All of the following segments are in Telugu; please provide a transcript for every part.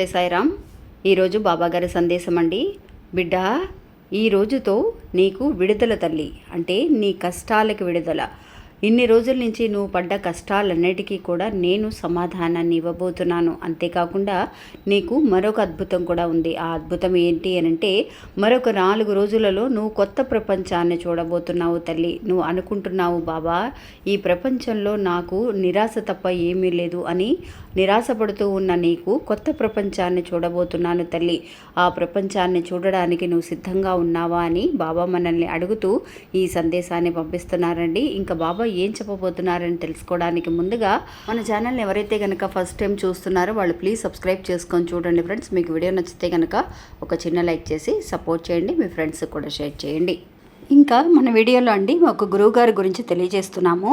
నమస్తే సాయిరామ్. ఈరోజు బాబాగారి సందేశం అండి. బిడ్డ ఈ రోజుతో నీకు విడుదల తల్లి. అంటే నీ కష్టాలకు విడుదల. ఇన్ని రోజుల నుంచి నువ్వు పడ్డ కష్టాలన్నిటికీ కూడా నేను సమాధానాన్ని ఇవ్వబోతున్నాను. అంతేకాకుండా నీకు మరొక అద్భుతం కూడా ఉంది. ఆ అద్భుతం ఏంటి అని అంటే మరొక నాలుగు రోజులలో నువ్వు కొత్త ప్రపంచాన్ని చూడబోతున్నావు తల్లి. నువ్వు అనుకుంటున్నావు బాబా ఈ ప్రపంచంలో నాకు నిరాశ తప్ప ఏమీ లేదు అని నిరాశపడుతూ ఉన్న నీకు కొత్త ప్రపంచాన్ని చూడబోతున్నాను తల్లి. ఆ ప్రపంచాన్ని చూడడానికి నువ్వు సిద్ధంగా ఉన్నావా అని బాబా మనల్ని అడుగుతూ ఈ సందేశాన్ని పంపిస్తున్నారండి. ఇంకా బాబా ఏం చెప్పబోతున్నారని తెలుసుకోవడానికి ముందుగా మన ఛానల్ని ఎవరైతే కనుక ఫస్ట్ టైం చూస్తున్నారో వాళ్ళు ప్లీజ్ సబ్స్క్రైబ్ చేసుకొని చూడండి ఫ్రెండ్స్. మీకు వీడియో నచ్చితే కనుక ఒక చిన్న లైక్ చేసి సపోర్ట్ చేయండి. మీ ఫ్రెండ్స్కి కూడా షేర్ చేయండి. ఇంకా మన వీడియోలో అండి ఒక గురువు గారి గురించి తెలియజేస్తున్నాము.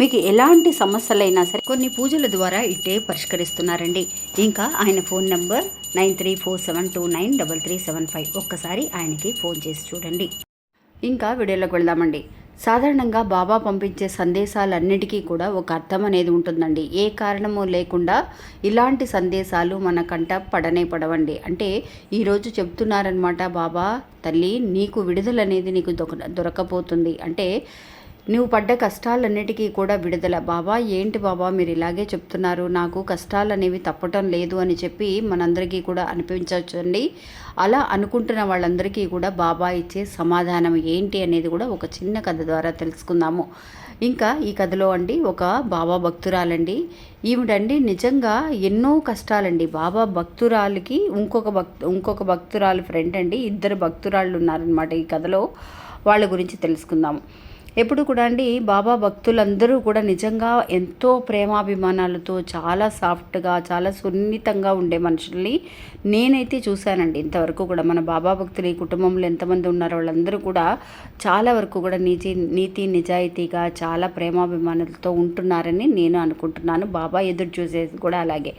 మీకు ఎలాంటి సమస్యలైనా సరే కొన్ని పూజల ద్వారా ఇట్టే పరిష్కరిస్తున్నారండి. ఇంకా ఆయన phone number nine three four seven two nine double three seven five. ఒక్కసారి ఆయనకి ఫోన్ చేసి చూడండి. ఇంకా వీడియోలోకి వెళ్దామండి. సాధారణంగా బాబా పంపించే సందేశాలన్నిటికీ కూడా ఒక అర్థం అనేది ఉంటుందండి. ఏ కారణము లేకుండా ఇలాంటి సందేశాలు మన కంట పడనే పడవండి. అంటే ఈరోజు చెప్తున్నారనమాట బాబా తల్లి నీకు విడుదల అనేది నీకు దొక దొరకపోతుంది. అంటే నువ్వు పడ్డ కష్టాలన్నిటికీ కూడా విడుదల. బాబా ఏంటి బాబా మీరు ఇలాగే చెప్తున్నారు? నాకు కష్టాలు అనేవి తప్పటం లేదు అని చెప్పి మనందరికీ కూడా అనిపించవచ్చండి. అలా అనుకుంటున్న వాళ్ళందరికీ కూడా బాబా ఇచ్చే సమాధానం ఏంటి అనేది కూడా ఒక చిన్న కథ ద్వారా తెలుసుకుందాము. ఇంకా ఈ కథలో అండి ఒక బాబా భక్తురాలండి. ఈవిడండి నిజంగా ఎన్నో కష్టాలండి. బాబా భక్తురాలకి ఇంకొక భక్తు ఇంకొక భక్తురాలు ఫ్రెండ్ అండి. ఇద్దరు భక్తురాళ్ళు ఉన్నారనమాట ఈ కథలో. వాళ్ళ గురించి తెలుసుకుందాము ఎప్పుడు కూడా అండి బాబా భక్తులందరూ కూడా నిజంగా ఎంతో ప్రేమాభిమానాలతో చాలా సాఫ్ట్గా చాలా సున్నితంగా ఉండే మనుషుల్ని నేనైతే చూశానండి. ఇంతవరకు కూడా మన బాబా భక్తులు ఈ కుటుంబంలో ఎంతమంది ఉన్నారో వాళ్ళందరూ కూడా చాలా వరకు కూడా నీతి నీతి నిజాయితీగా చాలా ప్రేమాభిమానాలతో ఉంటున్నారని నేను అనుకుంటున్నాను. బాబా ఎదురు చూసేది కూడా అలాగే.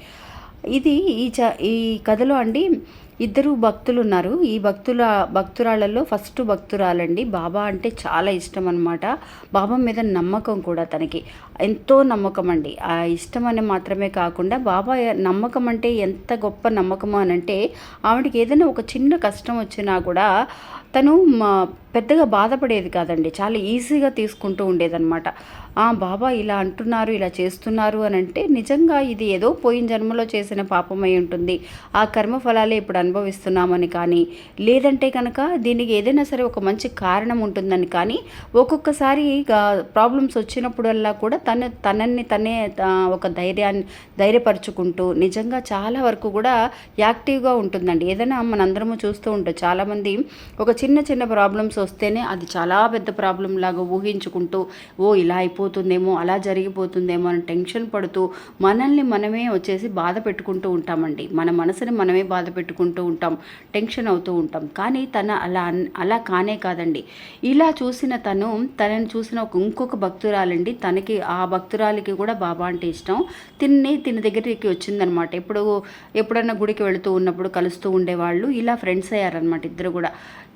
ఇది ఈ చ ఈ కథలో అండి ఇద్దరు భక్తులు ఉన్నారు ఈ భక్తుల భక్తురాళ్ళల్లో ఫస్ట్ భక్తురాలండి. బాబా అంటే చాలా ఇష్టం అనమాట బాబా మీద నమ్మకం కూడా తనకి. ఎంతో నమ్మకం అండి ఆ ఇష్టం అని మాత్రమే కాకుండా బాబా నమ్మకం అంటే ఎంత గొప్ప నమ్మకం అని అంటే ఆవిడకి ఏదైనా ఒక చిన్న కష్టం వచ్చినా కూడా తను పెద్దగా బాధపడేది కాదండి. చాలా ఈజీగా తీసుకుంటూ ఉండేదన్నమాట. బాబా ఇలా అంటున్నారు ఇలా చేస్తున్నారు అని అంటే నిజంగా ఇది ఏదో పోయిన జన్మలో చేసిన పాపమై ఉంటుంది. ఆ కర్మ ఫలాలే ఇప్పుడు అనుభవిస్తున్నామని కానీ లేదంటే కనుక దీనికి ఏదైనా సరే ఒక మంచి కారణం ఉంటుందని కానీ ఒక్కొక్కసారి ప్రాబ్లమ్స్ వచ్చినప్పుడల్లా కూడా తన తనని తనే ఒక ధైర్యాన్ని ధైర్యపరుచుకుంటూ నిజంగా చాలా వరకు కూడా యాక్టివ్గా ఉంటుందండి. ఏదైనా మనందరము చూస్తూ ఉంటాం చాలామంది ఒక చిన్న చిన్న ప్రాబ్లమ్స్ వస్తేనే అది చాలా పెద్ద ప్రాబ్లం లాగా ఊహించుకుంటూ ఓ ఇలా అయిపోతుందేమో అలా జరిగిపోతుందేమో అని టెన్షన్ పడుతూ మనల్ని మనమే వచ్చేసి బాధ పెట్టుకుంటూ ఉంటామండి. మన మనసుని మనమే బాధ పెట్టుకుంటూ ఉంటాం టెన్షన్ అవుతూ ఉంటాం. కానీ తన అలా అలా కానే కాదండి. ఇలా చూసిన తను తనని చూసిన ఒక ఇంకొక భక్తురాలండి. తనకి ఆ భక్తురాలికి కూడా బాబా అంటే ఇష్టం. తిన్ని తిన దగ్గరికి వచ్చిందనమాట. ఎప్పుడు ఎప్పుడన్నా గుడికి వెళుతూ ఉన్నప్పుడు కలుస్తూ ఉండేవాళ్ళు. ఇలా ఫ్రెండ్స్ అయ్యారనమాట ఇద్దరు కూడా.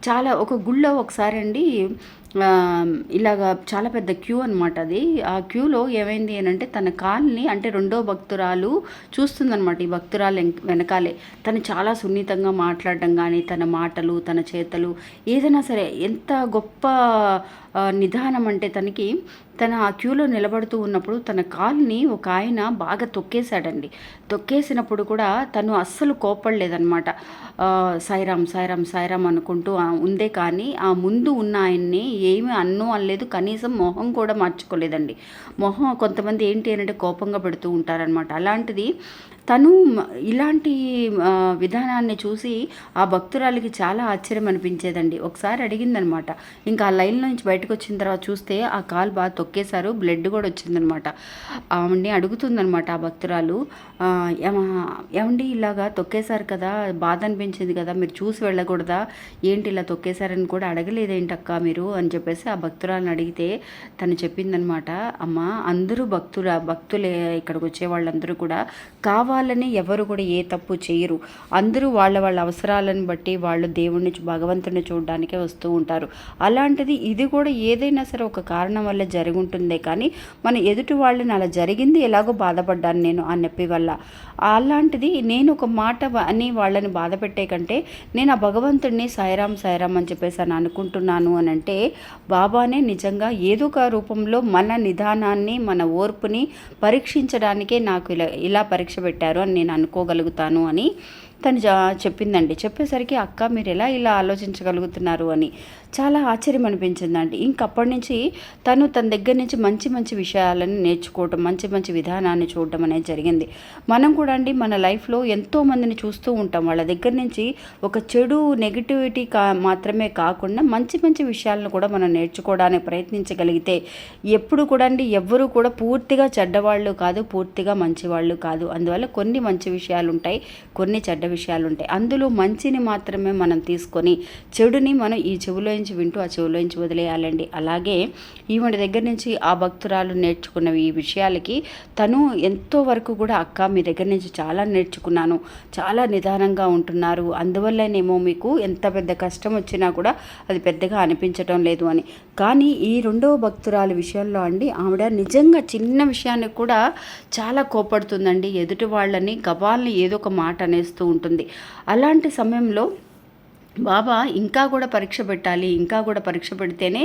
చాలా ఒక గుళ్ళో ఒకసారి అండి ఇలాగా చాలా పెద్ద క్యూ అనమాట అది. ఆ క్యూలో ఏమైంది అని అంటే తన కాల్ని అంటే రెండో భక్తురాలు చూస్తుందనమాట ఈ భక్తురాలు వెనకాలే. తను చాలా సున్నితంగా మాట్లాడడం కానీ తన మాటలు తన చేతలు ఏదైనా సరే ఎంత గొప్ప నిదానం అంటే తనకి తన ఆ క్యూలో నిలబడుతూ ఉన్నప్పుడు తన కాల్ని ఒక ఆయన బాగా తొక్కేశాడండి. తొక్కేసినప్పుడు కూడా తను అస్సలు కోపడలేదనమాట సాయిరామ్ సాయిరామ్ సాయిరామ్ అనుకుంటూ ఉందే కానీ ఆ ముందు ఉన్న ఆయన్ని ఏమీ అన్ను అనలేదు. కనీసం మొహం కూడా మార్చుకోలేదండి. మొహం కొంతమంది ఏంటి అంటే కోపంగా పెడుతూ ఉంటారనమాట అలాంటిది తను ఇలాంటి విధానాన్ని చూసి ఆ భక్తురాలికి చాలా ఆశ్చర్యం అనిపించేదండి. ఒకసారి అడిగిందనమాట. ఇంకా ఆ లైన్లో నుంచి బయటకు వచ్చిన తర్వాత చూస్తే ఆ కాలు బాగా తొక్కేశారు బ్లడ్ కూడా వచ్చిందనమాట. ఆవిడ్ని అడుగుతుందనమాట ఆ భక్తురాలు ఏమండి ఇలాగా తొక్కేశారు కదా బాధ అనిపించింది కదా మీరు చూసి వెళ్ళకూడదా? ఏంటి ఇలా తొక్కేశారని కూడా అడగలేదేంటి అక్క మీరు? అని చెప్పేసి ఆ భక్తురాలను అడిగితే తను చెప్పిందనమాట అమ్మ అందరూ భక్తుల భక్తులే ఇక్కడికి వచ్చే వాళ్ళందరూ కూడా కావాలని ఎవరు కూడా ఏ తప్పు చేయరు. అందరూ వాళ్ళ వాళ్ళ అవసరాలను బట్టి వాళ్ళు దేవుణ్ణి భగవంతుని చూడడానికే వస్తూ ఉంటారు. అలాంటిది ఇది కూడా ఏదైనా సరే ఒక కారణం వల్ల జరుగుంటుందే కానీ మన ఎదుటి వాళ్ళని అలా జరిగింది ఎలాగో బాధపడ్డాను నేను ఆ నొప్పి వల్ల. అలాంటిది నేను ఒక మాట అని వాళ్ళని బాధ పెట్టే కంటే నేను ఆ భగవంతుడిని సాయిరాం సాయిరాం అని చెప్పేసి అని అనుకుంటున్నాను అని అంటే బాబానే నిజంగా ఏదో ఒక రూపంలో మన నిదానాన్ని మన ఓర్పుని పరీక్షించడానికే నాకు ఇలా ఇలా పరీక్ష పెట్టారు అని నేను అనుకోగలుగుతాను అని తను జా- చెప్పిందండి. చెప్పేసరికి అక్క మీరు ఎలా ఇలా ఆలోచించగలుగుతున్నారు? అని. చాలా ఆశ్చర్యం అనిపించిందండి. ఇంకప్పటి నుంచి తను తన దగ్గర నుంచి మంచి మంచి విషయాలను నేర్చుకోవటం మంచి మంచి విధానాన్ని చూడటం అనేది జరిగింది. మనం కూడా అండి మన లైఫ్లో ఎంతో మందిని చూస్తూ ఉంటాం. వాళ్ళ దగ్గర నుంచి ఒక చెడు నెగిటివిటీ కా మాత్రమే కాకుండా మంచి మంచి విషయాలను కూడా మనం నేర్చుకోవడానికి ప్రయత్నించగలిగితే ఎప్పుడు కూడా అండి ఎవ్వరూ కూడా పూర్తిగా చెడ్డవాళ్ళు కాదు పూర్తిగా మంచివాళ్ళు కాదు. అందువల్ల కొన్ని మంచి విషయాలు ఉంటాయి కొన్ని చెడ్డ విషయాలు ఉంటాయి అందులో మంచిని మాత్రమే మనం తీసుకొని చెడుని మనం ఈ నుంచి వింటూ ఆ చెవిలోంచి వదిలేయాలండి. అలాగే ఈవిడ దగ్గర నుంచి ఆ భక్తురాలు నేర్చుకున్న ఈ విషయాలకి తను ఎంతో వరకు కూడా అక్క మీ దగ్గర నుంచి చాలా నేర్చుకున్నాను. చాలా నిదానంగా ఉంటున్నారు. అందువల్లనేమో మీకు ఎంత పెద్ద కష్టం వచ్చినా కూడా అది పెద్దగా అనిపించటం లేదు అని. కానీ ఈ రెండవ భక్తురాలు విషయంలో అండి ఆవిడ నిజంగా చిన్న విషయానికి కూడా చాలా కోపడుతుందండి ఎదుటి వాళ్ళని గబాల్ని ఏదో ఒక మాట అనేస్తూ ఉంటుంది. అలాంటి సమయంలో బాబా ఇంకా కూడా పరీక్ష పెట్టాలి ఇంకా కూడా పరీక్ష పెడితేనే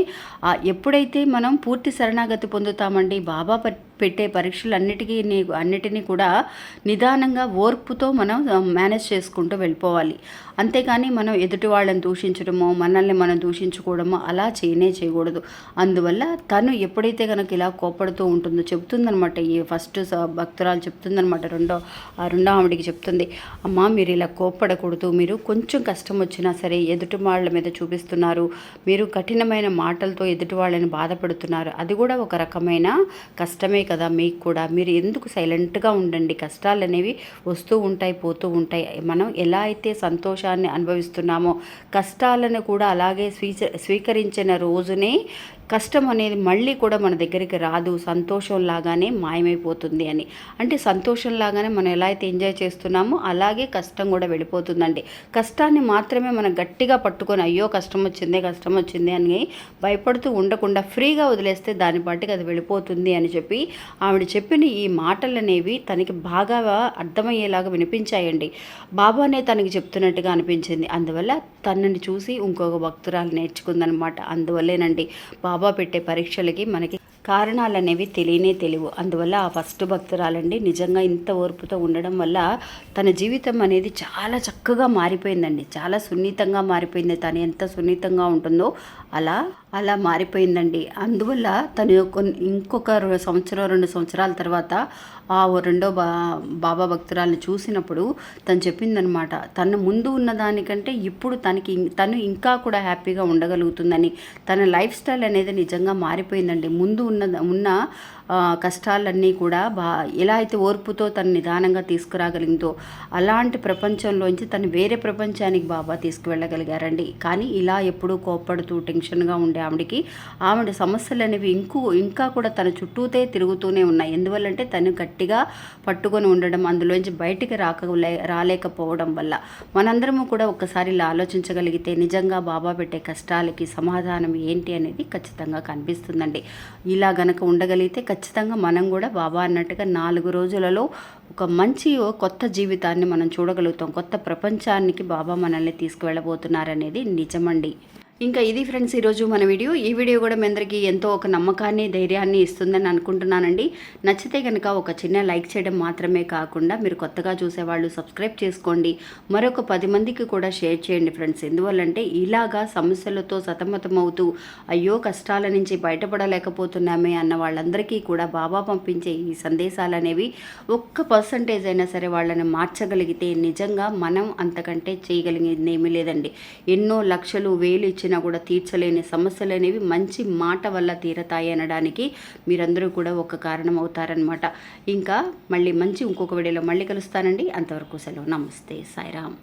ఎప్పుడైతే మనం పూర్తి శరణాగతి పొందుతామండి బాబా పెట్టే పరీక్షలన్నిటికీ నీ- అన్నిటినీ కూడా నిదానంగా ఓర్పుతో మనం మేనేజ్ చేసుకుంటూ వెళ్ళిపోవాలి. అంతేకాని మనం ఎదుటి వాళ్ళని దూషించడమో మనల్ని మనం దూషించుకోవడమో అలా చేయనే చేయకూడదు. అందువల్ల తను ఎప్పుడైతే కనుక ఇలా కోపడుతూ ఉంటుందో చెప్తుందనమాట ఈ ఫస్ట్ స- భక్తురాలు చెప్తుందనమాట రెండో ఆ రెండో ఆవిడికి చెప్తుంది అమ్మా మీరు ఇలా కోపడకూడదు మీరు కొంచెం కష్టం వచ్చినా సరే ఎదుటి వాళ్ళ మీద చూపిస్తున్నారు. మీరు కఠినమైన మాటలతో ఎదుటి వాళ్ళని బాధపడుతున్నారు. అది కూడా ఒక రకమైన కష్టమే కదా మీకు కూడా. మీరు ఎందుకు సైలెంట్గా ఉండండి? కష్టాలు అనేవి వస్తూ ఉంటాయి పోతూ ఉంటాయి. మనం ఎలా అయితే సంతోషాన్ని అనుభవిస్తున్నామో కష్టాలను కూడా అలాగే స్వీచ స్వీకరించిన రోజునే కష్టం అనేది మళ్ళీ కూడా మన దగ్గరికి రాదు సంతోషం లాగానే మాయమైపోతుంది అని. అంటే సంతోషం లాగానే మనం ఎలా అయితే ఎంజాయ్ చేస్తున్నామో అలాగే కష్టం కూడా వెళ్ళిపోతుందండి. కష్టాన్ని మాత్రమే మనం గట్టిగా పట్టుకొని అయ్యో కష్టం వచ్చిందే కష్టం వచ్చింది అని భయపడుతూ ఉండకుండా ఫ్రీగా వదిలేస్తే దాని పాటికి అది వెళ్ళిపోతుంది అని చెప్పి ఆవిడ చెప్పిన ఈ మాటలు అనేవి తనకి బాగా అర్థమయ్యేలాగా వినిపించాయండి. బాబానే తనకి చెప్తున్నట్టుగా అనిపించింది. అందువల్ల తనని చూసి ఇంకొక భక్తురాలు నేర్చుకుందనమాట. అందువల్లేనండి. బాబా పెట్టే పరీక్షలకి మనకి కారణాలు అనేవి తెలియనే తెలియవు. అందువల్ల ఆ ఫస్ట్ భక్తురాలండి నిజంగా ఇంత ఓర్పుతో ఉండడం వల్ల తన జీవితం అనేది చాలా చక్కగా మారిపోయిందండి. చాలా సున్నితంగా మారిపోయింది. తను ఎంత సున్నితంగా ఉంటుందో అలా అలా మారిపోయిందండి. అందువల్ల తను ఇంకొక సంవత్సరం రెండు సంవత్సరాల తర్వాత ఆ ఓ రెండో బా బాబా భక్తురాల్ని చూసినప్పుడు తను చెప్పిందనమాట తన ముందు ఉన్న దానికంటే ఇప్పుడు తనకి ఇం- తను ఇంకా కూడా హ్యాపీగా ఉండగలుగుతుందని. తన లైఫ్ స్టైల్ అనేది నిజంగా మారిపోయిందండి. ముందు ఉన్న ఉన్న కష్టాలన్నీ కూడా బా ఎలా అయితే ఓర్పుతో తను నిదానంగా తీసుకురాగలిగిందో అలాంటి ప్రపంచంలోంచి తను వేరే ప్రపంచానికి బాబా తీసుకువెళ్ళగలిగారండి. కానీ ఇలా ఎప్పుడూ కోప్పడుతూ టెన్షన్గా ఉండే ఆవిడకి ఆవిడ సమస్యలు అనేవి ఇంకూ ఇంకా కూడా తన చుట్టూతే తిరుగుతూనే ఉన్నాయి. ఎందువల్లంటే తను గట్టిగా పట్టుకొని ఉండడం అందులోంచి బయటికి రాక రాలేకపోవడం వల్ల. మనందరము కూడా ఒక్కసారి ఇలా ఆలోచించగలిగితే నిజంగా బాబా పెట్టే కష్టాలకి సమాధానం ఏంటి అనేది ఖచ్చితంగా కనిపిస్తుందండి. ఇలా గనక ఉండగలిగితే ఖచ్చితంగా మనం కూడా బాబా అన్నట్టుగా నాలుగు రోజులలో ఒక మంచి కొత్త జీవితాన్ని మనం చూడగలుగుతాం. కొత్త ప్రపంచానికి బాబా మనల్ని తీసుకువెళ్ళబోతున్నారనేది నిజమండి. ఇంకా ఇది ఫ్రెండ్స్ ఈరోజు మన వీడియో. ఈ వీడియో కూడా మీ అందరికీ ఎంతో ఒక నమ్మకాన్ని ధైర్యాన్ని ఇస్తుందని అనుకుంటున్నానండి. నచ్చితే కనుక ఒక చిన్న లైక్ చేయడం మాత్రమే కాకుండా మీరు కొత్తగా చూసేవాళ్ళు సబ్స్క్రైబ్ చేసుకోండి. మరొక పది మందికి కూడా షేర్ చేయండి ఫ్రెండ్స్. ఎందువల్లంటే ఇలాగా సమస్యలతో సతమతమవుతూ అయ్యో కష్టాల నుంచి బయటపడలేకపోతున్నామే అన్న వాళ్ళందరికీ కూడా బాబా పంపించే ఈ సందేశాలు అనేవి ఒక్క పర్సంటేజ్ అయినా సరే వాళ్ళని మార్చగలిగితే నిజంగా మనం అంతకంటే చేయగలిగేది ఏమీ లేదండి. ఎన్నో లక్షలు వేలు వచ్చినా కూడా తీర్చలేని సమస్యలు అనేవి మంచి మాట వల్ల తీరతాయి అనడానికి మీరందరూ కూడా ఒక కారణం అవుతారనమాట ఇంకా మళ్ళీ మంచి ఇంకొక వీడియోలో మళ్ళీ కలుస్తానండి. అంతవరకు సెలవు. నమస్తే. సాయిరామ్.